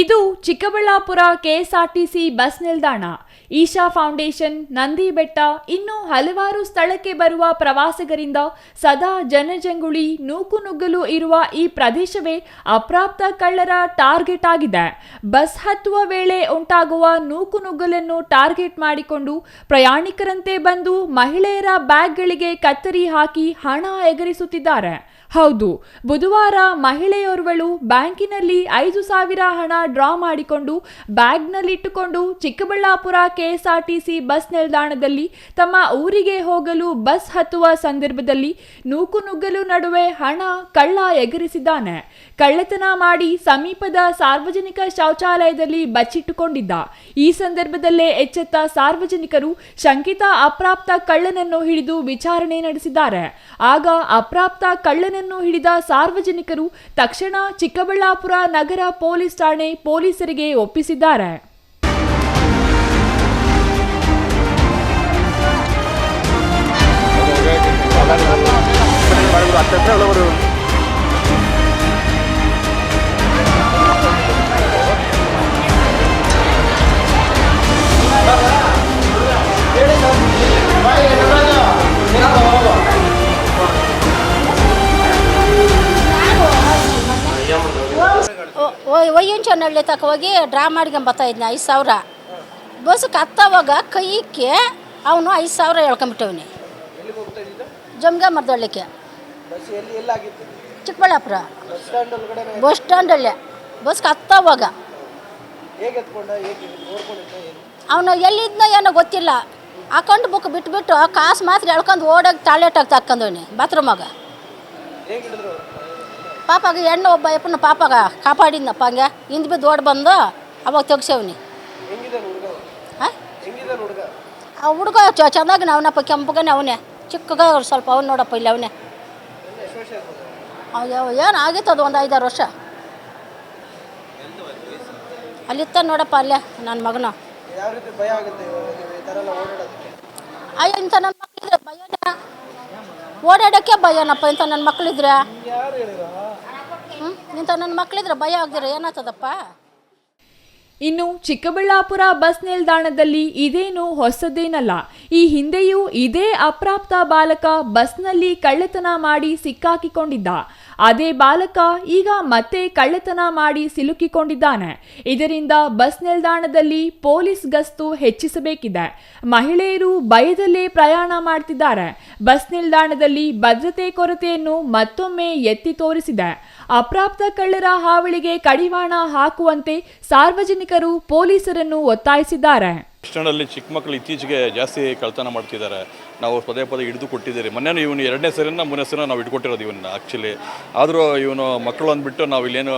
ಇದು Chikkaballapur KSRTC bus ನಿಲ್ದಾಣ. Isha foundation Nandi Betta ಇನ್ನೂ ಹಲವಾರು ಸ್ಥಳಕ್ಕೆ ಬರುವ ಪ್ರವಾಸಿಗರಿಂದ ಸದಾ ಜನಜಂಗುಳಿ ನೂಕುನುಗ್ಗಲು ಇರುವ ಈ ಪ್ರದೇಶವೇ ಅಪ್ರಾಪ್ತ ಕಳ್ಳರ ಟಾರ್ಗೆಟ್ ಆಗಿದೆ. ಬಸ್ ಹತ್ತುವ ವೇಳೆ ಉಂಟಾಗುವ ನೂಕುನುಗ್ಗಲನ್ನು ಟಾರ್ಗೆಟ್ ಮಾಡಿಕೊಂಡು ಪ್ರಯಾಣಿಕರಂತೆ ಬಂದು ಮಹಿಳೆಯರ ಬ್ಯಾಗ್ಗಳಿಗೆ ಕತ್ತರಿ ಹಾಕಿ ಹಣ ಎಗರಿಸುತ್ತಿದ್ದಾರೆ. ಹೌದು, ಬುಧವಾರ ಮಹಿಳೆಯೋರ್ವಳು ಬ್ಯಾಂಕಿನಲ್ಲಿ ಐದು ಸಾವಿರ ಹಣ ಡ್ರಾ ಮಾಡಿಕೊಂಡು ಬ್ಯಾಗ್ನಲ್ಲಿಟ್ಟುಕೊಂಡು ಚಿಕ್ಕಬಳ್ಳಾಪುರ ಕೆಎಸ್ಆರ್ಟಿಸಿ ಬಸ್ ನಿಲ್ದಾಣದಲ್ಲಿ ತಮ್ಮ ಊರಿಗೆ ಹೋಗಲು ಬಸ್ ಹತ್ತುವ ಸಂದರ್ಭದಲ್ಲಿ ನೂಕುನುಗ್ಗಲು ನಡುವೆ ಹಣ ಕಳ್ಳ ಎಗರಿಸಿದ್ದಾನೆ. ಕಳ್ಳತನ ಮಾಡಿ ಸಮೀಪದ ಸಾರ್ವಜನಿಕ ಶೌಚಾಲಯದಲ್ಲಿ ಬಚ್ಚಿಟ್ಟುಕೊಂಡಿದ್ದ. ಈ ಸಂದರ್ಭದಲ್ಲೇ ಎಚ್ಚೆತ್ತ ಸಾರ್ವಜನಿಕರು ಶಂಕಿತ ಅಪ್ರಾಪ್ತ ಕಳ್ಳನನ್ನು ಹಿಡಿದು ವಿಚಾರಣೆ ನಡೆಸಿದ್ದಾರೆ. ಆಗ ಅಪ್ರಾಪ್ತ ಕಳ್ಳನನ್ನು ಹಿಡಿದ ಸಾರ್ವಜನಿಕರು ತಕ್ಷಣ ಚಿಕ್ಕಬಳ್ಳಾಪುರ ನಗರ ಪೊಲೀಸ್ ಠಾಣೆ ಪೊಲೀಸರಿಗೆ ಒಪ್ಪಿಸಿದ್ದಾರೆ. ಒಯ್ಯುಂಚನಹಳ್ಳಿ ತಕ ಹೋಗಿ ಡ್ರಾ ಮಾಡ್ಕೊಂಬತ್ತಾ ಇದ್ನ, ಐದು ಸಾವಿರ. ಬಸ್ಗೆ ಹತ್ತವಾಗ ಕೈಕ್ಕೆ ಅವನು ಐದು ಸಾವಿರ ಹೇಳ್ಕೊಂಬಿಟ್ಟವನಿ ಜಮ್ಗ ಮರ್ದಳ್ಳಿಕ್ಕೆ ಬಸ್ ಎಲ್ಲಿ ಎಲ್ಲಾಗಿತ್ತು ಚಿಕ್ಕಬಳ್ಳಾಪುರ ಬಸ್ ಸ್ಟ್ಯಾಂಡಲ್ಲೇ ಬಸ್ಗೆ ಹತ್ತವಾಗ ಅವನು ಎಲ್ಲಿದ್ನೋ ಏನೋ ಗೊತ್ತಿಲ್ಲ. ಅಕೌಂಟ್ ಬುಕ್ ಬಿಟ್ಬಿಟ್ಟು ಕಾಸು ಮಾತ್ರ ಎಳ್ಕೊಂಡು ಓಡೋಗಿ ಟಾಯ್ಲೆಟಾಗಿ ತಕ್ಕಂದವನಿ ಬಾತ್ರೂಮಾಗ. ಪಾಪಾಗ ಹೆಣ್ಣು ಒಬ್ಬ ಯಪ್ಪನ ಪಾಪಾಗ ಕಾಪಾಡಿದ್ನಪ್ಪ ಹಂಗೆ. ಹಿಂದೆ ಬಿದ್ದು ಓಡ್ ಬಂದು ಅವಾಗ ತೆಗ್ಸೇವ್ನಿ. ಆ? ಹುಡುಗ? ಚೆನ್ನಾಗಿ ಅವನಪ್ಪ ಕೆಂಪುಗನೇ ಅವನೇ. ಚಿಕ್ಕಗ ಸ್ವಲ್ಪ ಅವ್ನು ನೋಡಪ್ಪ ಇಲ್ಲಿ ಅವನೇ. ಏನು ಆಗಿತ್ತು ಅದು ಒಂದು ಐದಾರು ವರ್ಷ? ಅಲ್ಲಿತ್ತ ನೋಡಪ್ಪ ಅಲ್ಲೇ ನನ್ನ ಮಗನ. ಅಯ್ಯೋ ಇಂಥ ನನ್ನ ಮಕ್ಕಳಿದ್ರೆ ಭಯನೇ. ಓಡಾಡೋಕ್ಕೆ ಭಯನಪ್ಪ ಇಂಥ ನನ್ನ ಮಕ್ಕಳಿದ್ರೆ ಇಂಥ ನನ್ನ ಮಕ್ಕಳಿದ್ರೆ ಭಯ ಆಗ್ದಿರ, ಏನಾಗ್ತದಪ್ಪ? ಇನ್ನು ಚಿಕ್ಕಬಳ್ಳಾಪುರ ಬಸ್ ನಿಲ್ದಾಣದಲ್ಲಿ ಇದೇನು ಹೊಸದೇನಲ್ಲ. ಈ ಹಿಂದೆಯೂ ಇದೇ ಅಪ್ರಾಪ್ತ ಬಾಲಕ ಬಸ್ನಲ್ಲಿ ಕಳ್ಳತನ ಮಾಡಿ ಸಿಕ್ಕಾಕಿಕೊಂಡಿದ್ದ. ಅದೇ ಬಾಲಕ ಈಗ ಮತ್ತೆ ಕಳ್ಳತನ ಮಾಡಿ ಸಿಲುಕಿಕೊಂಡಿದ್ದಾನೆ. ಇದರಿಂದ ಬಸ್ ನಿಲ್ದಾಣದಲ್ಲಿ ಪೊಲೀಸ್ ಗಸ್ತು ಹೆಚ್ಚಿಸಬೇಕಿದೆ. ಮಹಿಳೆಯರು ಭಯದಲ್ಲೇ ಪ್ರಯಾಣ ಮಾಡ್ತಿದ್ದಾರೆ. ಬಸ್ ನಿಲ್ದಾಣದಲ್ಲಿ ಭದ್ರತೆ ಕೊರತೆಯನ್ನು ಮತ್ತೊಮ್ಮೆ ಎತ್ತಿ ತೋರಿಸಿದೆ. ಅಪ್ರಾಪ್ತ ಕಳ್ಳರ ಹಾವಳಿಗೆ ಕಡಿವಾಣ ಹಾಕುವಂತೆ ಸಾರ್ವಜನಿಕರು ಪೊಲೀಸರನ್ನು ಒತ್ತಾಯಿಸಿದ್ದಾರೆ. ಸ್ಟ್ಯಾಂಡಲ್ಲಿ ಚಿಕ್ಕ ಮಕ್ಕಳು ಇತ್ತೀಚೆಗೆ ಜಾಸ್ತಿ ಕಳ್ತನ ಮಾಡ್ತಿದ್ದಾರೆ. ನಾವು ಪದೇ ಪದೇ ಹಿಡಿದು ಕೊಟ್ಟಿದ್ದೀರಿ. ಮೊನ್ನೆ ಇವನು ಎರಡನೇ ಸರಿನ ಮೂರನೇ ಸರಿನ ನಾವು ಇಟ್ಕೊಟ್ಟಿರೋದು ಇವನ್ನ ಆ್ಯಕ್ಚುಲಿ ಆದರೂ ಇವನು ಮಕ್ಕಳು ಅಂದ್ಬಿಟ್ಟು ನಾವು ಇಲ್ಲೇನು,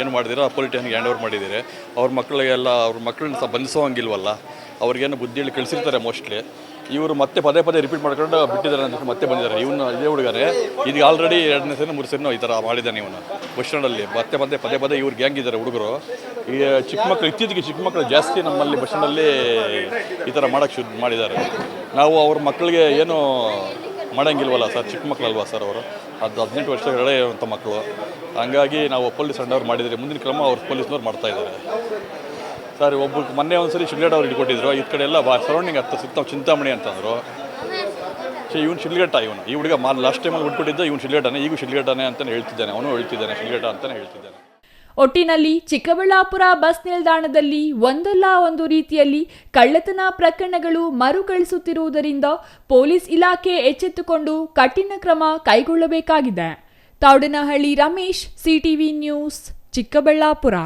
ಏನು ಮಾಡಿದಿರೋ ಆ ಸ್ಟೇಷನ್ಗೆ ಹ್ಯಾಂಡ್ ಓವರ್ ಮಾಡಿದ್ದೀರಿ. ಅವ್ರ ಮಕ್ಕಳಿಗೆಲ್ಲ ಅವ್ರ ಮಕ್ಕಳನ್ನ ಸಹ ಬಂಧಿಸೋಂಗಿಲ್ವಲ್ಲ ಅವ್ರಿಗೇನು ಬುದ್ಧಿಯಲ್ಲಿ ಕಳಿಸಿರ್ತಾರೆ ಮೋಸ್ಟ್ಲಿ ಇವರು ಮತ್ತೆ ಪದೇ ಪದೇ ರಿಪೀಟ್ ಮಾಡ್ಕೊಂಡು ಬಿಟ್ಟಿದ್ದಾರೆ ಅಂತ ಮತ್ತೆ ಬಂದಿದ್ದಾರೆ. ಇವನು ಇದೇ ಹುಡುಗರೇ ಇದು ಆಲ್ರೆಡಿ ಎರಡನೇ ಸರಿ ಮೂರು ಸರಿನೂ ಈ ಥರ ಮಾಡಿದ್ದಾನೆ ಇವನು. ಬಸ್ ಸ್ಟ್ಯಾಂಡಲ್ಲಿ ಮತ್ತೆ ಮತ್ತೆ ಪದೇ ಪದೇ ಇವ್ರು ಗ್ಯಾಂಗ್ ಇದ್ದಾರೆ ಹುಡುಗರು. ಈ ಚಿಕ್ಕ ಮಕ್ಕಳು ಇತ್ತೀಚೆಗೆ ಚಿಕ್ಕ ಮಕ್ಕಳು ಜಾಸ್ತಿ ನಮ್ಮಲ್ಲಿ ಬಸ್ಸಿನಲ್ಲಿ ಈ ಥರ ಮಾಡೋಕ್ಕೆ ಶುರು ಮಾಡಿದ್ದಾರೆ. ನಾವು ಅವ್ರ ಮಕ್ಕಳಿಗೆ ಏನು ಮಾಡೋಂಗಿಲ್ವಲ್ಲ ಸರ್? ಚಿಕ್ಕ ಮಕ್ಕಳಲ್ವಾ ಸರ್ ಅವರು? ಅದು ಹದಿನೆಂಟು ವರ್ಷ ಎಳೆ ಇರುವಂಥ ಮಕ್ಕಳು. ಹಂಗಾಗಿ ನಾವು ಪೊಲೀಸ್ ಅಂಡವ್ರು ಮಾಡಿದರೆ ಮುಂದಿನ ಕ್ರಮ ಅವ್ರು ಪೊಲೀಸ್ನವ್ರು ಮಾಡ್ತಾ ಇದ್ದಾರೆ. ಸರ್ ಒಬ್ಬರು ಮೊನ್ನೆ ಒಂದ್ಸರಿ ಶಿಲ್ಗಡ್ ಅವ್ರು ಇಟ್ಕೊಟ್ಟಿದ್ರು ಈ ಕಡೆ ಎಲ್ಲ ಬಾ ಸರೌಂಡಿಂಗ್ ಹತ್ತು ಸುತ್ತ ಚಿಂತಾಮಣಿ ಅಂತಂದರು. ಸೊ ಇವ್ನು ಶಿಲ್ಗಟ್ಟ ಇವನು. ಈ ಹುಡುಗ ಮಾ ಲಾಸ್ಟ್ ಟೈಮಲ್ಲಿ ಹುಡ್ಕೊಟ್ಟಿದ್ದ ಇವ್ನು ಶಿಲ್ಗಟ್ಟನೆ ಈಗೂ ಶಿಲ್ಗಟ್ಟನೆ ಅಂತಲೇ ಹೇಳ್ತಿದ್ದಾನೆ. ಅವನು ಹೇಳ್ತಿದ್ದಾನೆ ಶಿಲ್ಗೇಟ ಅಂತಲೇ ಹೇಳ್ತಿದ್ದಾನೆ. ಒಟ್ಟಿನಲ್ಲಿ ಚಿಕ್ಕಬಳ್ಳಾಪುರ ಬಸ್ ನಿಲ್ದಾಣದಲ್ಲಿ ಒಂದಲ್ಲ ಒಂದು ರೀತಿಯಲ್ಲಿ ಕಳ್ಳತನ ಪ್ರಕರಣಗಳು ಮರುಕಳಿಸುತ್ತಿರುವುದರಿಂದ ಪೊಲೀಸ್ ಇಲಾಖೆ ಎಚ್ಚೆತ್ತುಕೊಂಡು ಕಠಿಣ ಕ್ರಮ ಕೈಗೊಳ್ಳಬೇಕಾಗಿದೆ. Thoudanahalli Ramesh, CTV news, Chikkaballapur.